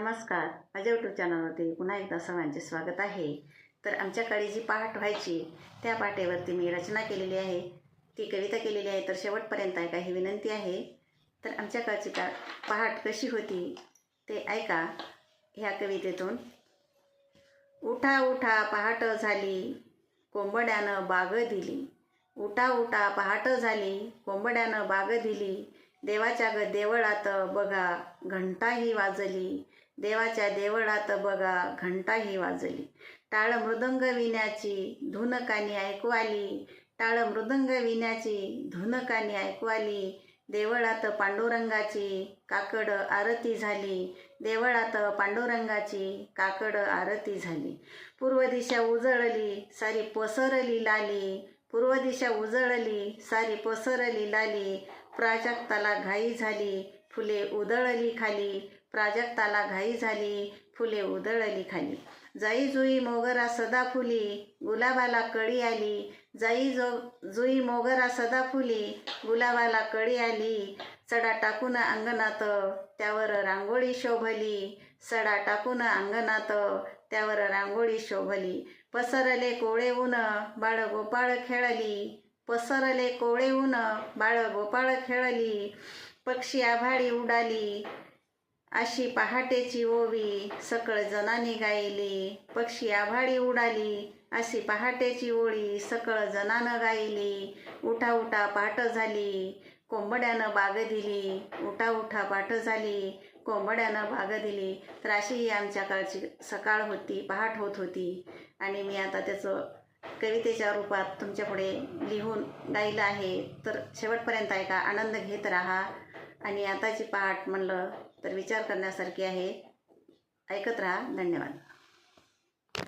नमस्कार. माझ्या यूट्यूब चॅनलवरती पुन्हा एकदा सर्वांचे स्वागत आहे. तर आमच्याकडे जी पहाट व्हायची त्या पाठेवरती मी रचना केलेली आहे. ती कविता केलेली आहे तर शेवटपर्यंत ऐका ही विनंती आहे. तर आमच्याकडची का पहाट कशी होती ते ऐका ह्या कवितेतून. उठा उठा पहाट झाली कोंबड्यानं बाग दिली. उठा उठा पहाट झाली कोंबड्यानं बाग दिली. देवाच्या ग देवळात बघा घंटाही वाजली. देवाच्या देवळात बघा घंटाही वाजली. टाळ मृदंग विण्याची धुनकानी ऐकू आली टाळ मृदंग विण्याची धुनकानी ऐकू आली देवळात पांडुरंगाची काकड आरती झाली. देवळात पांडुरंगाची काकड आरती झाली. पूर्व दिशा उजळली सारी पसरली लाली पूर्व दिशा उजळली सारी पसरली लाली प्राजक्ताला घाई झाली फुले उधळली खाली. प्राजक्ताला घाई झाली फुले उधळली खाली. जाई जुई मोगरा सदा फुली गुलाबाला कळी आली. जाई जो जुई मोगरा सदा फुली गुलाबाला कळी आली. सडा टाकून अंगणात त्यावर रांगोळी शोभली. सडा टाकून अंगणात त्यावर रांगोळी शोभली. पसरले कोळे ऊन बाळ गोपाळ खेळली. पसरले कोळे ऊन बाळ गोपाळ खेळली. पक्षी आभाळी उडाली. अशी पहाटेची ओवी सकळ जनानी गायली पक्षी आभाळी उडाली अशी पहाटेची ओळी सकळ जनानं गायली. उठा उठा पाट झाली कोंबड्यानं बाग दिली. उठा उठा पाट झाली कोंबड्यानं बाग दिली. तर अशी ही आमच्या काळची सकाळ होती पहाट होत होती. आणि मी आता त्याचं कवितेच्या रूपात तुमच्यापुढे लिहून गायलं आहे. तर शेवटपर्यंत ऐका आनंद घेत राहा. आणि आताची पहाट म्हणलं तर विचार करण्यासारखी आहे. ऐकत राहा. धन्यवाद.